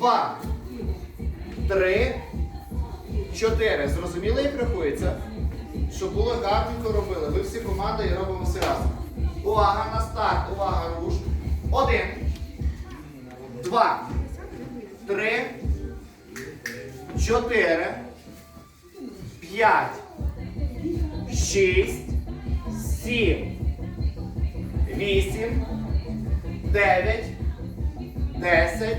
два, три, чотири. Зрозуміли, як рахується? Щоб було гарненько робили. Ви всі команда і робимо все разом. Увага на старт, увага, руш. Один, два, три, чотири, п'ять, шість, сім, вісім, дев'ять, десять,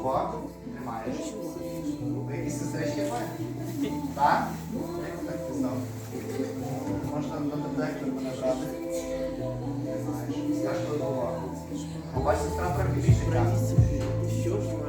Оба. Тримаєш. Якісь сестрички маєте? Так? Як так писав? Можна на детектор мене брати? Скажеш, коли увагу. Побач, сестра трохи більше тягне.